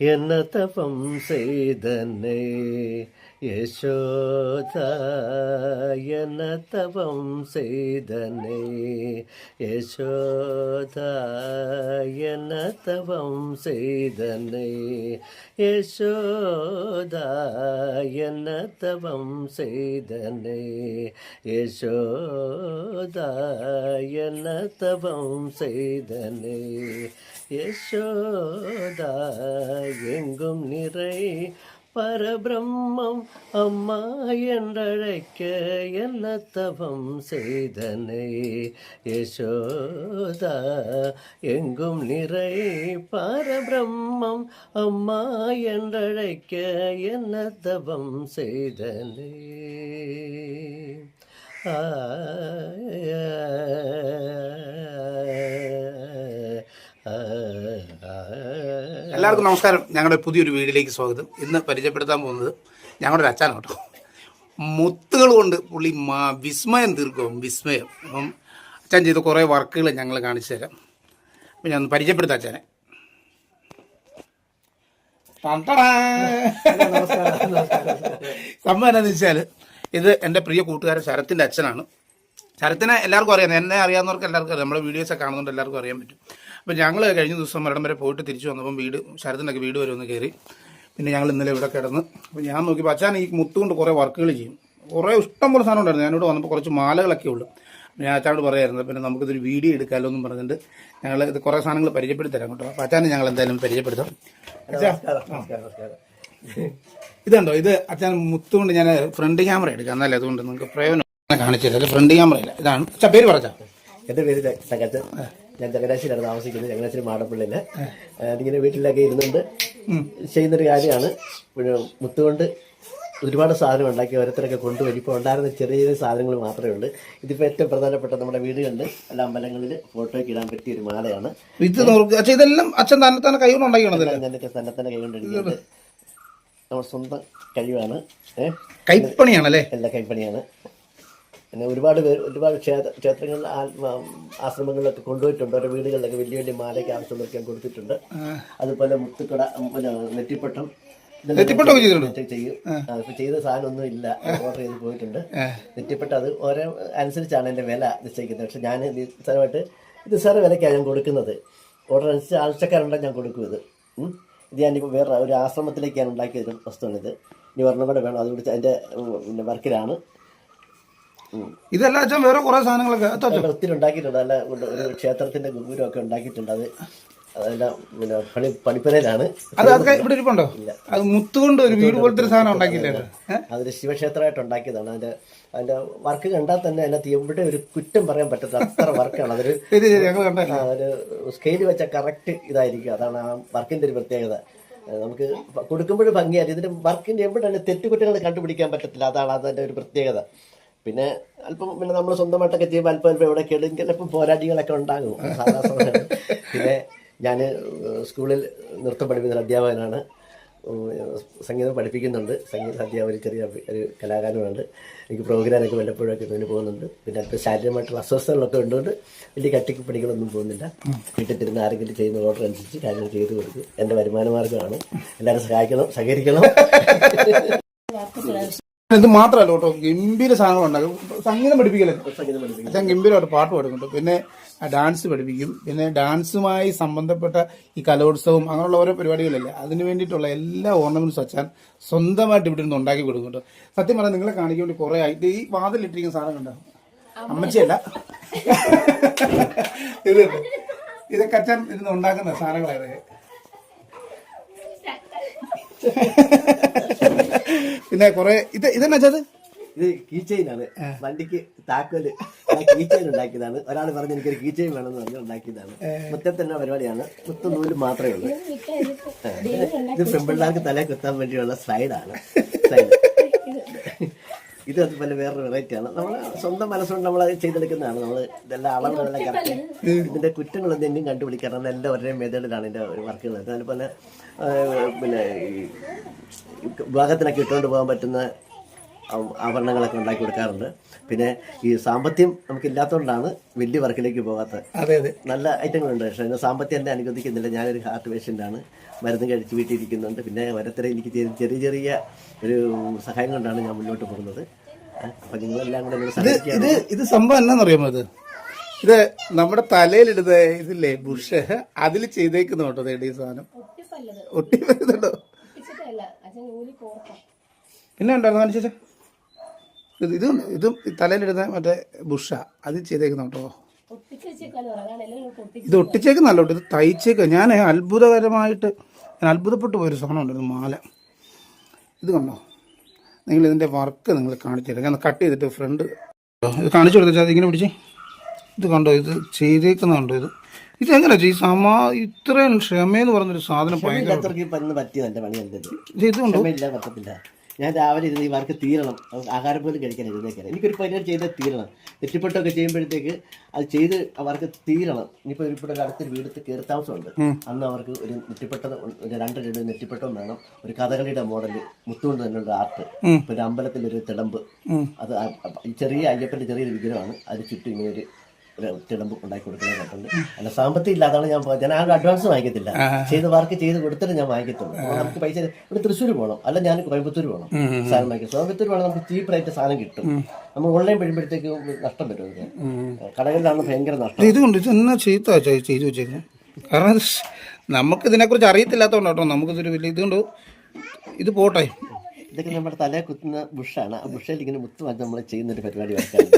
എന്ന തപം ചെയ്തന്നെ യശോദ എന്ന തപം ചെയ്തന്നെ യശോദ എന്ന തപം ചെയ്തന്നെ യശോദ എന്ന തപം ചെയ്തന്നെ യശോദ എന്ന തപം ചെയ്തന്നെ യശോദ எங்கும் நிறை பரபிரம்மம் அம்மா என்றழைக்க என்ன தவம் செய்தனை. யசோதா எங்கும் நிறை பரபிரம்மம் அம்மா என்றழைக்க என்ன தவம் செய்தனை എല്ലാവർക്കും നമസ്കാരം. ഞങ്ങളുടെ പുതിയൊരു വീഡിയോയിലേക്ക് സ്വാഗതം. ഇന്ന് പരിചയപ്പെടുത്താൻ പോകുന്നത് ഞങ്ങളുടെ ഒരു അച്ഛനാണ് കേട്ടോ. മുത്തുകൾ കൊണ്ട് പുള്ളി മാ വിസ്മയം തീർക്കും വിസ്മയം. അപ്പം അച്ഛൻ ചെയ്ത കുറേ വർക്കുകൾ ഞങ്ങൾ കാണിച്ചു തരാം. അപ്പം ഞാൻ ഒന്ന് പരിചയപ്പെടുത്താം അച്ഛനെ. സംഭവം എന്താണെന്ന് വെച്ചാൽ ഇത് എന്റെ പ്രിയ കൂട്ടുകാരൻ ശരത്തിന്റെ അച്ഛനാണ്. ശരത്തിനെ എല്ലാവർക്കും അറിയാം. എന്നെ അറിയാവുന്നവർക്ക് എല്ലാവർക്കും അറിയാം. നമ്മുടെ വീഡിയോസൊക്കെ കാണുന്നുണ്ട് എല്ലാവർക്കും അറിയാൻ പറ്റും. അപ്പം ഞങ്ങൾ കഴിഞ്ഞ ദിവസം മരണം വരെ പോയിട്ട് തിരിച്ചു വന്നപ്പം വീട് ശരത്തിനൊക്കെ വീട് വരെ ഒന്ന് കയറി. പിന്നെ ഞങ്ങൾ ഇന്നലെ ഇവിടെ കിടന്ന്. അപ്പം ഞാൻ നോക്കിയപ്പോൾ അച്ഛൻ ഈ മുത്തുകൊണ്ട് കുറേ വർക്കുകൾ ചെയ്യും. കുറേ ഇഷ്ടം പോലെ സാധനം ഉണ്ടായിരുന്നു. ഞാനിവിടെ വന്നപ്പോൾ കുറച്ച് മാലകളൊക്കെ ഉള്ളു. ഞാൻ അച്ഛനോട് പറയായിരുന്നു പിന്നെ നമുക്കിതൊരു വീഡിയോ എടുക്കാമല്ലോ എന്നും പറഞ്ഞിട്ട് ഞങ്ങൾ ഇത് കുറേ സാധനങ്ങൾ പരിചയപ്പെടുത്തി തരാം കേട്ടോ. അപ്പം അച്ഛനെ ഞങ്ങൾ എന്തായാലും പരിചയപ്പെടുത്താം. അച്ഛാ ഇതുണ്ടോ? ഇത് അച്ഛൻ മുത്തുകൊണ്ട് ഞാൻ ഫ്രണ്ട് ക്യാമറ എടുക്കാം. എന്നല്ലേ അതുകൊണ്ട് നിങ്ങൾക്ക് പ്രയോജനം കാണിച്ചു തരാം. ഫ്രണ്ട് ക്യാമറയില്ല ഇതാണ്. അച്ഛാ പേര് പറഞ്ഞാ. എന്റെ പേര് സകത്ത് ഞാൻ ചങ്ങനാശ്ശേരിയാണ് താമസിക്കുന്നത്. ചങ്ങനാശ്ശേരി മാടപ്പള്ളിയിൽ ഇങ്ങനെ വീട്ടിലൊക്കെ ഇരുന്നുകൊണ്ട് ചെയ്യുന്നൊരു കാര്യമാണ്. മുത്തുകൊണ്ട് ഒരുപാട് സാധനം ഉണ്ടാക്കി ഓരോരുത്തരൊക്കെ കൊണ്ടുവരും. ഇപ്പോൾ ഉണ്ടായിരുന്ന ചെറിയ ചെറിയ സാധനങ്ങൾ മാത്രമേ ഉള്ളൂ. ഇതിപ്പോൾ ഏറ്റവും പ്രധാനപ്പെട്ട നമ്മുടെ വീടുകളിൽ എല്ലാ അമ്പലങ്ങളിൽ ഫോട്ടോയ്ക്ക് ഇടാൻ പറ്റിയ ഒരു മാലയാണ്. ഇത് നോക്ക്. അച്ഛാ ഇതെല്ലാം അച്ഛൻ തന്നെ തന്നെ കൈ കൊണ്ട് ഉണ്ടാക്കിയാണതല്ലേ ഞാനൊക്കെ തന്നെ തന്നെ കൈകൊണ്ടിരിക്കുന്നത് നമ്മുടെ സ്വന്തം കഴിവാണ്. കൈപ്പണിയാണല്ലേ? എല്ലാ കൈപ്പണിയാണ്. പിന്നെ ഒരുപാട് പേര് ഒരുപാട് ക്ഷേത്ര ക്ഷേത്രങ്ങളിൽ ആശ്രമങ്ങളിലൊക്കെ കൊണ്ടുപോയിട്ടുണ്ട്. ഓരോ വീടുകളിലൊക്കെ വലിയ വലിയ മാലയ്ക്ക് ആവശ്യമൊക്കെ കൊടുത്തിട്ടുണ്ട്. അതുപോലെ മുത്തുക്കട പിന്നെ നെറ്റിപ്പട്ടം. ചെയ്ത സാധനം ഒന്നും ചെയ്യും. അതിപ്പോൾ ചെയ്ത സാധനമൊന്നും ഇല്ല. ഓർഡർ ചെയ്ത് പോയിട്ടുണ്ട്. നെറ്റിപ്പട്ട അത് ഓരോ അനുസരിച്ചാണ് എന്റെ വില നിശ്ചയിക്കുന്നത്. പക്ഷെ ഞാൻ നിസ്സാരമായിട്ട് നിസ്സാര വിലയ്ക്കാണ് ഞാൻ കൊടുക്കുന്നത്. ഓർഡർ അനുസരിച്ച് ആവശ്യക്കാരുണ്ടെങ്കിൽ ഞാൻ കൊടുക്കും ഇത്. ഇത് ഞാൻ ഞാനിപ്പോൾ വേറെ ഒരു ആശ്രമത്തിലേക്കാണ് ഉണ്ടാക്കിയത് വസ്തുവാണിത്. ഇനി ഒരെണ്ണം കൂടെ വേണം. അതുകൊണ്ട് അതിന്റെ ഉം, പിന്നെ വർക്കിലാണ്. ഇതെല്ലാം അച്ഛൻ വേറെ കുറെ സാധനങ്ങളൊക്കെ. ഒത്തിരി ഉണ്ടാക്കിയിട്ടുണ്ട്. അല്ല ക്ഷേത്രത്തിന്റെ ഗുരുവൊക്കെ ഉണ്ടാക്കിയിട്ടുണ്ട്. അത് അതെല്ലാം പിന്നെ പണി പണിപ്പുരയിലാണ്. അത് അതൊക്കെ ഇവിടെ ഇരിപ്പുണ്ടോ? അത് മുത്തുകൊണ്ട് ഒരു വീട് പോലത്തെ ഒരു സാധനം ഉണ്ടാക്കിയില്ലേ അതൊരു ശിവക്ഷേത്രമായിട്ട് ഉണ്ടാക്കിയതാണ്. അതിന്റെ അതിന്റെ വർക്ക് കണ്ടാൽ തന്നെ അതിനകത്ത് എവിടെ ഒരു കുറ്റം പറയാൻ പറ്റത്തില്ല. അത്ര വർക്കാണ്. അതൊരു ഒരു സ്കെയിൽ വെച്ച കറക്റ്റ് ഇതായിരിക്കും. അതാണ് ആ വർക്കിന്റെ ഒരു പ്രത്യേകത. നമുക്ക് കൊടുക്കുമ്പോഴും ഭംഗിയായിട്ട് ഇതിന്റെ വർക്കിന്റെ എവിടെയാണ് തെറ്റുകുറ്റങ്ങൾ കണ്ടുപിടിക്കാൻ പറ്റത്തില്ല. അതാണ് അതിന്റെ ഒരു പ്രത്യേകത. പിന്നെ അല്പം പിന്നെ നമ്മൾ സ്വന്തമായിട്ടൊക്കെ ചെയ്യുമ്പോൾ അല്പം അല്പം എവിടെ കേടുമെങ്കിൽ അല്പം പോരാട്ടങ്ങളൊക്കെ ഉണ്ടാകും. പിന്നെ ഞാൻ സ്കൂളിൽ നൃത്തം പഠിപ്പിക്കുന്ന അധ്യാപകനാണ്. സംഗീതം പഠിപ്പിക്കുന്നുണ്ട്. സംഗീത അധ്യാപകർ ചെറിയ ഒരു കലാകാരനുണ്ട്. എനിക്ക് പ്രോഗ്രാമൊക്കെ വല്ലപ്പോഴൊക്കെ ഇതിന് പോകുന്നുണ്ട്. പിന്നെ അല്പം ശാരീരികമായിട്ടുള്ള അസ്വസ്ഥതകളൊക്കെ ഉണ്ടുകൊണ്ട് വലിയ കട്ടിക്ക് പണികളൊന്നും പോകുന്നില്ല. വീട്ടിൽ തിരുന്ന് ആരെങ്കിലും ചെയ്യുന്ന ഓർഡർ അനുസരിച്ച് കാര്യങ്ങൾ ചെയ്തു കൊടുക്കും. എന്റെ വരുമാന മാർഗമാണ് എല്ലാവരും സഹായിക്കണം സഹകരിക്കണം. ഇത് മാത്രമല്ല കേട്ടോ ഗംഭീര സാധനങ്ങൾ ഉണ്ടാക്കും. സംഗീതം പഠിപ്പിക്കലോ സംഗീതം പഠിപ്പിക്കും. അച്ഛൻ ഗംഭീരമായിട്ട് പാട്ട് പാടുന്നുണ്ട്. പിന്നെ ഡാൻസ് പഠിപ്പിക്കും. പിന്നെ ഡാൻസുമായി സംബന്ധപ്പെട്ട ഈ കലോത്സവം അങ്ങനെയുള്ള ഓരോ പരിപാടികളില്ലേ അതിന് വേണ്ടിയിട്ടുള്ള എല്ലാ ഓർണമെന്റ്സും അച്ഛൻ സ്വന്തമായിട്ട് ഇവിടെ നിന്ന് ഉണ്ടാക്കി കൊടുക്കുന്നുണ്ട്. സത്യം പറഞ്ഞാൽ നിങ്ങളെ കാണിക്കാൻ വേണ്ടി കുറെ ആയിട്ട് ഈ വാതിലിട്ടിരിക്കുന്ന സാധനം കണ്ടോ? അമ്മച്ചിയല്ല. ഇത്? ഇതൊക്കെ അച്ഛൻ ഇരുന്ന് ഉണ്ടാക്കുന്ന സാധനങ്ങളായത് പിന്നെ കുറെ ഇത് ഇതെന്നാ വെച്ചത്? ഇത് കീച്ചെയിനാണ് വണ്ടിക്ക് താക്കോൽ. കീച്ചെയിൻ ഉണ്ടാക്കിയതാണ്. ഒരാൾ പറഞ്ഞ് എനിക്കൊരു കീച്ചെയിൻ വേണമെന്ന് പറഞ്ഞ് ഉണ്ടാക്കിയതാണ്. മുറ്റത്ത് തന്നെ പരിപാടിയാണ്. മുത്ത നൂൽ മാത്രമേ ഉള്ളൂ. ഇത് പെൺപിള്ളേർക്ക് തലേ കുത്താൻ വേണ്ടിയുള്ള സ്ലൈഡാണ് സ്ലൈഡ് ഇത് അതുപോലെ വേറൊരു വെറൈറ്റി ആണ്. നമ്മൾ സ്വന്തം മനസ്സുകൊണ്ട് നമ്മൾ ചെയ്തെടുക്കുന്നതാണ്. നമ്മൾ ഇതെല്ലാം അളവുകളെല്ലാം കറക്റ്റ് ഇതിന്റെ കുറ്റങ്ങൾ എന്തെങ്കിലും കണ്ടുപിടിക്കണം എല്ലാം ഒരേ മെത്തേഡിലാണ് ഇതിന്റെ ഒരു വർക്കുകൾ അതുപോലെ പിന്നെ ഈ വിവാഹത്തിനൊക്കെ ഇട്ടുകൊണ്ട് പോകാൻ പറ്റുന്ന ആഭരണങ്ങളൊക്കെ ഉണ്ടാക്കി കൊടുക്കാറുണ്ട്. പിന്നെ ഈ സാമ്പത്തികം നമുക്ക് ഇല്ലാത്തതുകൊണ്ടാണ് വലിയ വർക്കിലേക്ക് പോകാത്തത്. അതെ അതെ. നല്ല ഐറ്റങ്ങളുണ്ട് പക്ഷേ എന്റെ സാമ്പത്തികം എന്നെ അനുവദിക്കുന്നില്ല. ഞാനൊരു ഹാർട്ട് പേഷ്യന്റാണ്. മരുന്ന് കഴിച്ച് വീട്ടിലിരിക്കുന്നുണ്ട് പിന്നെ ഓരോരുത്തരെ എനിക്ക് ചെറിയ ചെറിയ ഒരു സഹായം കൊണ്ടാണ് ഞാൻ മുന്നോട്ട് പോകുന്നത്. അപ്പം നിങ്ങളെല്ലാം കൂടെ എന്നോട് ഇത് സഹായിക്കുക ഇത് ഇത് സംഭവം എന്നാണെന്നറിയാമോ ഇത്? ഇത് നമ്മുടെ തലയിലിടുന്ന ഇതില്ലേ ബുഷ് അതിൽ ചെയ്തേക്കുന്ന കേട്ടോ ദേ ഈ സാധനം. ഒട്ടി വരുന്നുണ്ടോ പിന്നെ ഉണ്ടായിരുന്നു കാണിച്ചാ ഇത് ഇത് തലയിലിടുന്ന മറ്റേ ബുഷ അത് ചെയ്തേക്കുന്ന കേട്ടോ. ഇത് ഒട്ടിച്ചേക്കുന്നല്ലോ കേട്ടോ ഇത് തയ്ച്ചേക്ക. ഞാൻ അത്ഭുതകരമായിട്ട് ഞാൻ അത്ഭുതപ്പെട്ടു പോയൊരു സാധനം ഉണ്ടായിരുന്നു മാല. ഇത് കണ്ടോ? നിങ്ങൾ ഇതിന്റെ വർക്ക് നിങ്ങൾ കാണിച്ചു തരാം. ഞാൻ കട്ട് ചെയ്തിട്ട് ഫ്രണ്ട് ഇത് കാണിച്ചു കൊടുത്താൽ ഇങ്ങനെ പിടിച്ച്. ഇത് കണ്ടോ? ഇത് ചെയ്തേക്കുന്നുണ്ടോ ഇത്. ഇത് എങ്ങനെയാ ഈ സമാ ഇത്രയും ക്ഷമയെന്ന് പറഞ്ഞൊരു സാധനം ഭയങ്കര ഇത് പറ്റത്തില്ല ഞാൻ രാവിലെ ഇരുന്ന് ഈ വർക്ക് തീരണം. ആഹാരം പോലും കഴിക്കാൻ ഇരുന്നേക്കാൻ എനിക്കൊരു പരിഹാരം ചെയ്താൽ തീരണം. തെറ്റിപ്പെട്ടൊക്കെ ചെയ്യുമ്പോഴത്തേക്ക് അത് ചെയ്ത് ആ വർക്ക് തീരണം. ഇനിയിപ്പോൾ ഇവിടെ അടുത്തൊരു വീടത്ത് കയറി താമസമുണ്ട്. അന്ന് അവർക്ക് ഒരു നെറ്റിപ്പെട്ടത് ഒരു രണ്ട് രണ്ട് നെറ്റിപ്പെട്ടം വേണം. ഒരു കഥകളിയുടെ മോഡൽ മുത്തുകൊണ്ട് തന്നെ ഒരു ആർട്ട് ഇപ്പൊ ഒരു അമ്പലത്തിൽ ഒരു അത് ഈ ചെറിയ അയ്യപ്പന്റെ ചെറിയൊരു വിഗ്രഹമാണ്. അതിന് ചുറ്റും ഇങ്ങനെ ഒരു ഒരു തിടമ്പ് ഉണ്ടാക്കി കൊടുക്കുന്നത് അല്ല സാമ്പത്തികം ഇല്ലാതാണ് ഞാൻ ഞാൻ ആ അഡ്വാൻസ് വാങ്ങിക്കത്തില്ല. ചെയ്ത് വർക്ക് ചെയ്ത് കൊടുത്തിട്ട് ഞാൻ വാങ്ങിക്കത്തുള്ളൂ. നമുക്ക് പൈസ ഇവിടെ തൃശ്ശൂർ പോകണം അല്ല ഞാൻ കോയമ്പത്തൂർ പോകണം സാധനം വാങ്ങിക്കും കോയമ്പത്തൂർ വേണം നമുക്ക് ചീപ്പ് റേറ്റ് സാധനം കിട്ടും. നമ്മൾ ഓൺലൈൻ കഴിയുമ്പോഴത്തേക്ക് നഷ്ടം വരും. കടകളിലാണ് ഭയങ്കര നഷ്ടം. ഇത് കൊണ്ട് എന്നാ ചെയ്താ ചെയ്തു വെച്ചേക്കുന്നത് കാരണം നമുക്ക് ഇതിനെക്കുറിച്ച് അറിയത്തില്ലാത്തതുകൊണ്ട് കേട്ടോ നമുക്കിതൊരു വലിയ ഇതുകൊണ്ട് ഇത് പോട്ടെ. ഇതൊക്കെ നമ്മുടെ തലയെ കുത്തുന്ന ബുഷാണ് ആ ബുഷയിൽ ഇങ്ങനെ മുത്ത് വാങ്ങി നമ്മൾ ചെയ്യുന്നൊരു പരിപാടി വർക്കാണ്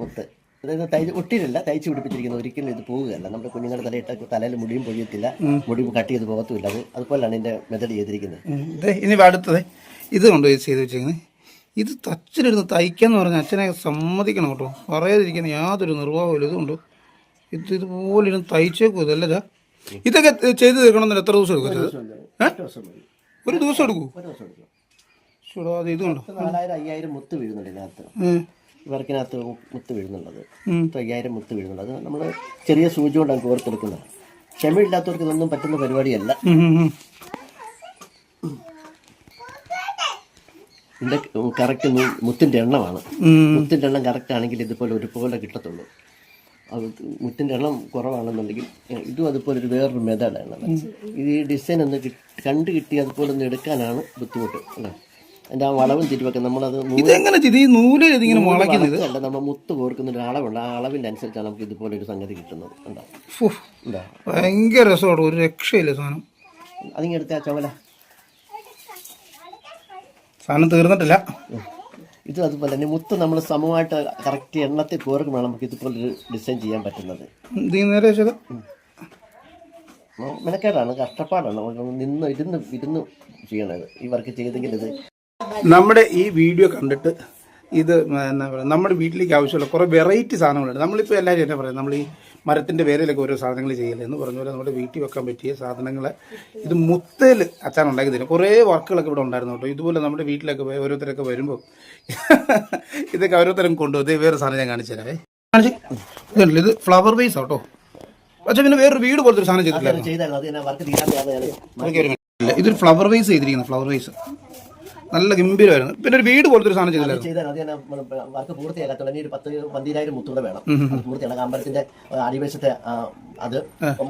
മുത്ത്. അതായത് തയ്ച്ച് ഒട്ടിയിലല്ല തയ്ച്ച് പിടിപ്പിച്ചിരിക്കുന്ന. ഒരിക്കലും ഇത് പോവുകയല്ല. നമ്മുടെ കുഞ്ഞുങ്ങളുടെ തലയിട്ട് തലയിൽ മുടിയും പൊഴിയത്തില്ല. മുടി കട്ട് ചെയ്ത് പോകത്തുമില്ല. അത് അതുപോലെയാണ് ഇതിന്റെ മെത്തഡ് ചെയ്തിരിക്കുന്നത്. ഇനി അടുത്തത്. ഇത് കൊണ്ട് ചെയ്ത് വെച്ചിരിക്കുന്നത്? ഇത് തച്ചിലിരുന്ന് തയ്ക്കാന്ന് പറഞ്ഞാൽ അച്ഛനെ സമ്മതിക്കണം കേട്ടോ. പറയാതിരിക്കുന്ന യാതൊരു നിർവാഹമില്ല ഇതുകൊണ്ട് ഇത് ഇതുപോലെ ഇരുന്ന് തയ്ച്ചേക്കും ഇതല്ല ഇതാ. ഇതൊക്കെ ചെയ്ത് തീർക്കണമെന്ന് എത്ര ദിവസം എടുക്കും? ഒരു ദിവസം എടുക്കൂ. ഒരു എടുക്കും? ചൂടാ ഇതുണ്ടോ നാലായിരം അയ്യായിരം മുത്ത് വീഴുന്നുണ്ട് ഇതിനകത്ത്. വർക്കിനകത്ത് മുത്ത് വീഴുന്നുള്ളത്. അയ്യായിരം മുത്ത് വീഴുന്നുള്ളത് നമ്മൾ ചെറിയ സൂചി കൊണ്ടാണ് കോർത്തെടുക്കുന്നത് ക്ഷമയില്ലാത്തവർക്ക് ഇതൊന്നും പറ്റുന്ന പരിപാടിയല്ല. ഇതിന്റെ കറക്റ്റ് മുത്തിന്റെ എണ്ണമാണ്. മുത്തിന്റെ എണ്ണം കറക്റ്റ് ആണെങ്കിൽ ഇതുപോലെ ഒരുപോലെ കിട്ടത്തുള്ളൂ. അത് മുത്തിന്റെ എണ്ണം കുറവാണെന്നുണ്ടെങ്കിൽ ഇതും അതുപോലെ ഒരു വേറൊരു മെത്തേഡാണ് ഇത് ഈ ഡിസൈൻ ഒന്ന് കണ്ടു കിട്ടി അതുപോലെ ഒന്ന് എടുക്കാനാണ് ബുദ്ധിമുട്ട്. അല്ലേ? അതിന്റെ ആ വളവും തിരിവൊക്കെ നമ്മളത് ഇതെങ്ങനെ ഈ നൂൽ ഇതിങ്ങനെ മുളയ്ക്കുന്നത് അല്ല നമ്മൾ മുത്ത് കോർക്കുന്ന ഒരു അളവുണ്ട് ആ അളവിന്റെ അനുസരിച്ചാണ് നമുക്ക് ഇതുപോലെ ഒരു സംഗതി കിട്ടുന്നത്. ഉണ്ടോ? ഫു, ഉണ്ടോ? ഭയങ്കര രസമാണ് ഒരു രക്ഷയില്ല സാധനം. അതിങ്ങനെ എടുത്ത ആ ചുമല സാധനം തീർന്നിട്ടില്ല. ഇത് അതുപോലെ തന്നെ മുത്ത് നമ്മൾ സമമായിട്ട് കറക്റ്റ് എണ്ണത്തിൽ കോർക്കുമ്പോഴാണ് നമുക്ക് ഇതുപോലെ ഒരു ഡിസൈൻ ചെയ്യാൻ പറ്റുന്നത്. നേരെ മെനക്കേടാണ് കഷ്ടപ്പാടാണ്. നിന്ന് ഇരുന്ന് ഇരുന്ന് ചെയ്യണത്. ഈ വർക്ക് ചെയ്തെങ്കിൽ ഇത് നമ്മുടെ ഈ വീഡിയോ കണ്ടിട്ട് ഇത് എന്നാ പറയുക നമ്മുടെ വീട്ടിലേക്ക് ആവശ്യമുള്ള കുറേ വെറൈറ്റി സാധനങ്ങളുണ്ട്. നമ്മളിപ്പോൾ എല്ലാവരും എന്നാ പറയുക നമ്മൾ ഈ മരത്തിന്റെ പേരിലൊക്കെ ഓരോ സാധനങ്ങൾ ചെയ്യല്ലേ എന്ന് പറഞ്ഞ പോലെ നമ്മുടെ വീട്ടിൽ വെക്കാൻ പറ്റിയ സാധനങ്ങൾ ഇത് മുത്തേൽ അച്ഛൻ ഉണ്ടാക്കി തരും. കുറേ വർക്കുകളൊക്കെ ഇവിടെ ഉണ്ടായിരുന്നു കേട്ടോ. ഇതുപോലെ നമ്മുടെ വീട്ടിലൊക്കെ പോയി ഓരോരുത്തരൊക്കെ വരുമ്പോൾ ഇതൊക്കെ ഓരോരുത്തരും കൊണ്ടുപോകും വേറെ സാധനം ഞാൻ കാണിച്ചു തരാവേ. കാണിച്ച്. ഇതല്ലേ ഇത് ഫ്ലവർ വേസ് കേട്ടോ. പക്ഷേ പിന്നെ വേറൊരു വീട് പോലത്തെ ഒരു സാധനം ചെയ്തിട്ടില്ല ഇതൊരു ഫ്ലവർ വൈസ് ചെയ്തിരിക്കുന്നു ഫ്ലവർ വൈസ് നല്ല ഗംഭീരമായിരുന്നു. പിന്നെ ഒരു വീട് പോലത്തെ ഒരു സാധനം ചെയ്തില്ലായിരുന്നു. ചെയ്താൽ അത് ഞാൻ വർക്ക് പൂർത്തിയാക്കത്തുള്ളൂ ഒരു പത്ത് പന്തിരായിരം മുത്തൂടെ വേണം. പൂർത്തിയാണ് അമ്പലത്തിന്റെ അടിവശത്തെ അത്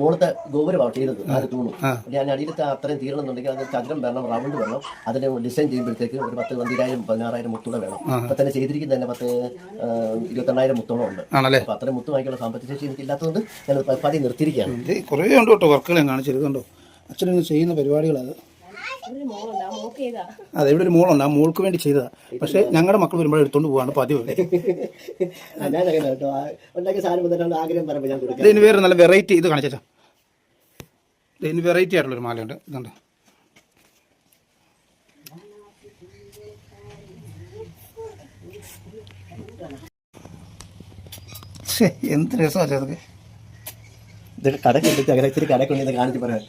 മുകളത്തെ ഗോപുരമാണ് ചെയ്തത് അത് തൂണു. ഞാൻ അടിയിലത്തെ അത്രയും തീരണമെന്നുണ്ടെങ്കിൽ അത് ചതുരം വേണം റൗണ്ട് വേണം. അതിന് ഡിസൈൻ ചെയ്യുമ്പോഴത്തേക്ക് ഒരു പത്ത് പന്തിരായിരം പതിനാറായിരം മുത്തൂടെ വേണം. അപ്പൊ തന്നെ ചെയ്തിരിക്കുന്ന തന്നെ പത്ത് ഇരുപത്തെണ്ണായിരം മുത്തോളം ഉണ്ട്. അപ്പൊ അത്രയും മുത്ത് വാങ്ങിയുള്ള സാമ്പത്തിക ശേഷി എനിക്ക് ഇല്ലാത്തതുകൊണ്ട് ഞാൻ പതി നിർത്തിയിരിക്കുകയാണ്. കുറേ ഉണ്ട് കേട്ടോ വർക്കുകൾ ഞാൻ കാണിച്ചിരുന്നുണ്ടോ അച്ഛനിങ്ങനെ ചെയ്യുന്ന പരിപാടികളത് അതെ ഇവിടെ ഒരു മോളുണ്ട്. ആ മോൾക്ക് വേണ്ടി ചെയ്തതാ. പക്ഷെ ഞങ്ങളുടെ മക്കൾ വരുമ്പോൾ എടുത്തോണ്ട് പോവാണ് പതിവ്. ഇതിന് വേറെ നല്ല വെറൈറ്റി ഇത് കാണിച്ചാ ഇതിന് വെറൈറ്റി ആയിട്ടുള്ളൊരു മാലയുണ്ട്. ഇതുണ്ട്. എന്ത് രസമാണ് അതൊക്കെ. ഇതൊക്കെ കട കൊണ്ടിട്ട് അങ്ങനെ ഇത്തിരി കട കൊണ്ട് കാണിച്ച് പറയാം.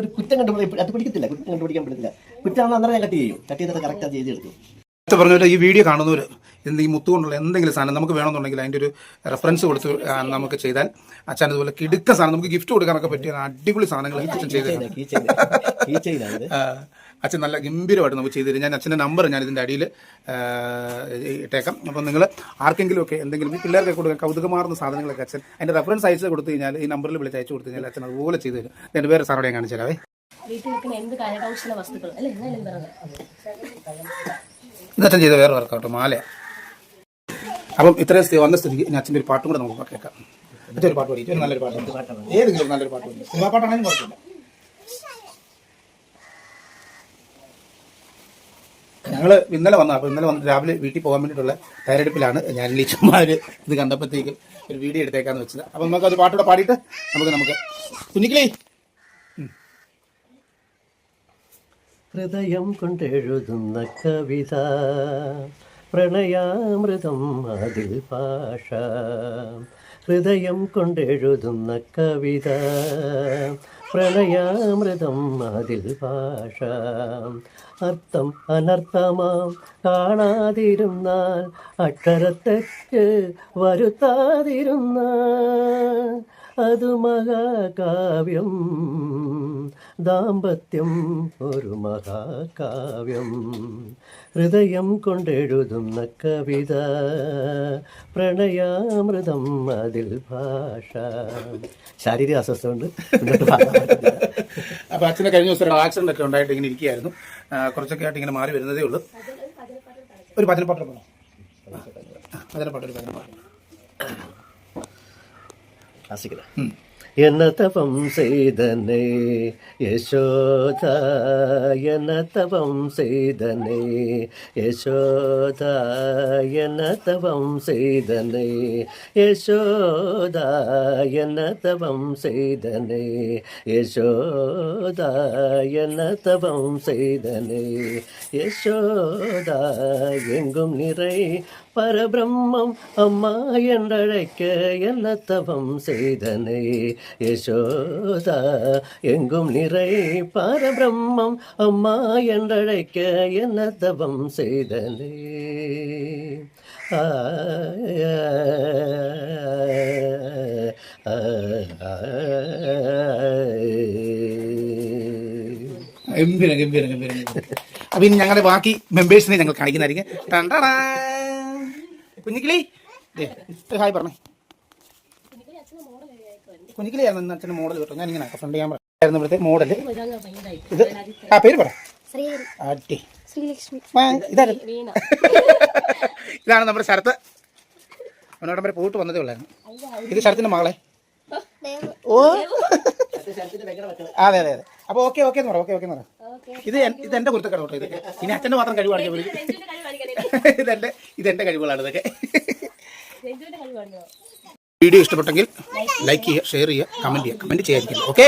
ഒരു കുറ്റം കണ്ടുപിടിക്കത്തില്ല കുറ്റം കണ്ടുപിടിക്കാൻ പറ്റത്തില്ല. കുറ്റമാണെന്ന് അന്നേരം ഞാൻ കട്ട് ചെയ്യും. കട്ട് ചെയ്തിട്ട് കറക്റ്റ് അത് ചെയ്തെടുക്കും നേരത്തെ പറഞ്ഞ ഈ വീഡിയോ കാണുന്നവർ എന്ത് ഈ മുത്തുകൊണ്ടുള്ള എന്തെങ്കിലും സാധനം നമുക്ക് വേണമെന്നുണ്ടെങ്കിൽ അതിന്റെ ഒരു റെഫറൻസ് കൊടുത്ത് നമുക്ക് ചെയ്താൽ അച്ഛൻ അതുപോലെ കിടുക്ക സാധനം നമുക്ക് ഗിഫ്റ്റ് കൊടുക്കാനൊക്കെ പറ്റിയ അടിപൊളി സാധനങ്ങൾ അച്ഛൻ ചെയ്ത് അച്ഛൻ നല്ല ഗംഭീരമായിട്ട് നമുക്ക് ചെയ്തു തരും. ഞാൻ അച്ഛന്റെ നമ്പർ ഞാൻ ഇതിന്റെ അടിയിൽ ഇട്ടേക്കാം. അപ്പം നിങ്ങൾ ആർക്കെങ്കിലും ഒക്കെ എന്തെങ്കിലും ഈ പിള്ളേർക്ക് കൊടുക്കാൻ കൗതുകമാർന്ന സാധനങ്ങളൊക്കെ അച്ഛൻ അതിന്റെ റെഫറൻസ് അയച്ച് കൊടുത്തു കഴിഞ്ഞാൽ ഈ നമ്പറിൽ വിളിച്ച് അയച്ചു കൊടുത്തു കഴിഞ്ഞാൽ അച്ഛൻ അതുപോലെ ചെയ്തു തരും. എന്റെ പേര് സാറോടെ ഞാൻ കാണിച്ചു തരാവേ വീട്ടിൽ വെക്കുന്ന എന്ത് കരകൗശല വസ്തുക്കൾ? അല്ലെ? ഇത് ചെയ്ത വേറെ വർക്കൗട്ട് മാല. അപ്പം ഇത്രയും സ്ഥിതി വന്ന സ്ഥിതിക്ക് ഇനി അച്ഛന്റെ ഒരു പാട്ടും കൂടെ നമുക്ക് കേൾക്കാം. അച്ഛൻ ഒരു പാട്ട് പാടി ഒരു നല്ലൊരു പാട്ട് ഏതെങ്കിലും നല്ലൊരു പാട്ട് പാടി. സിനിമാ പാട്ടാണെങ്കിലും കുഴപ്പമില്ല. ഞങ്ങൾ ഇന്നലെ വന്ന അപ്പോൾ ഇന്നലെ വന്ന് രാവിലെ വീട്ടിൽ പോകാൻ വേണ്ടിയിട്ടുള്ള തയ്യാറെടുപ്പിലാണ് ഞാൻ ലീച്ചന്മാർ ഇത് കണ്ടപ്പോഴത്തേക്കും ഒരു വീഡിയോ എടുത്തേക്കാന്ന് വെച്ചത്. അപ്പം നമുക്ക് അത് പാട്ടൂടെ പാടിയിട്ട് നമുക്ക് നമുക്ക്. കുഞ്ഞിക്കിളി ഹൃദയം കൊണ്ടെഴുതുന്ന കവിത. പ്രണയാമൃതം അതിൽ ഭാഷ ഹൃദയം കൊണ്ടെഴുതുന്ന കവിത. പ്രണയാമൃതം അതിൽ ഭാഷ അർത്ഥം അനർത്ഥമാം കാണാതിരുന്നാൽ അക്ഷരത്തെറ്റ് വരുത്താതിരുന്നാൽ അത് മഹാകാവ്യം. ദാമ്പത്യം ഒരു മഹാകാവ്യം. ഹൃദയം കൊണ്ടെഴുതുന്ന കവിത. പ്രണയാമൃതം അതിൽ ഭാഷ. ശാരീരിക അസ്വസ്ഥ അപ്പൊ അച്ഛനെ കഴിഞ്ഞ ദിവസം ഒരു ആക്സിഡന്റ് ഒക്കെ ഉണ്ടായിട്ട് ഇങ്ങനെ ഇരിക്കുകയായിരുന്നു. കുറച്ചൊക്കെ ആയിട്ട് ഇങ്ങനെ മാറി വരുന്നതേ ഉള്ളൂ. ഒരു പതിനെപ്പാട്ട് പോകണം പതിനെപ്പാട്ട് ഒരു പതിനെപ്പാട്ട് 話だけ。うん என்ன தவம் செய்தனே? யசோதா என்ன தவம் செய்தனே? யசோதா என்ன தவம் செய்தனே? யசோதா என்ன தவம் செய்தனே? யசோதா என்ன தவம் செய்தனே? யசோதா எங்கும் நிறை பரபிரம்மம் அம்மா என்றழைக்க என்ன தவம் செய்தனே? யசோதா எங்கும் நிறை பரபிரம்மம் அம்மா என்றழைக்க என்ன தவம் செய்தனை ஆ, ஆ, ஆ, ഗംഭീരം ഗംഭീരം ഗംഭീരം ഗംഭീരം. അപ്പൊ ഇനി ഞങ്ങളുടെ ബാക്കി മെമ്പേഴ്സിനെ ഞങ്ങൾ കാണിക്കുന്നതായിരിക്കും ടണ്ടടാ. കുഞ്ഞിക്കിളി ദേ, ഒരു ഹായ് പറഞ്ഞേ കുഞ്ഞിക്കിളിയായിരുന്നു ഇന്ന് അച്ഛന്റെ മോഡൽ കേട്ടോ. ഞാൻ ഇങ്ങനെ ഫ്രണ്ട് ക്യാമറ ആയിരുന്നു ഇവിടുത്തെ മോഡൽ ഇത് ആ പേര് പറ. അടി. വീണ. ഇതാണ് നമ്മുടെ ശരത്ത്. അവനോടം വരെ പോയിട്ട് വന്നതേ ഉള്ളായിരുന്നു. ഇത് ശരത്തിന്റെ മകളെ. ഓ. അതെ അതെ അതെ. അപ്പൊ ഓക്കെ ഓക്കെ എന്ന് പറ ഓക്കെ ഓക്കെ എന്ന് പറ. ഇത് ഇത് എന്റെ കുരുത്തക്കട കേട്ടോ ഇത് ഇനി അച്ഛന്റെ മാത്രം കഴിവാണ് കാണിക്കണേ ഇതെന്റെ ഇതെന്റെ കഴിവുകളാണ് ഇതൊക്കെ. വീഡിയോ ഇഷ്ടപ്പെട്ടെങ്കിൽ ലൈക്ക് ചെയ്യുക ഷെയർ ചെയ്യുക കമന്റ് ചെയ്യുക കമന്റ് ചെയ്യാതിരിക്കില്ല ഓക്കെ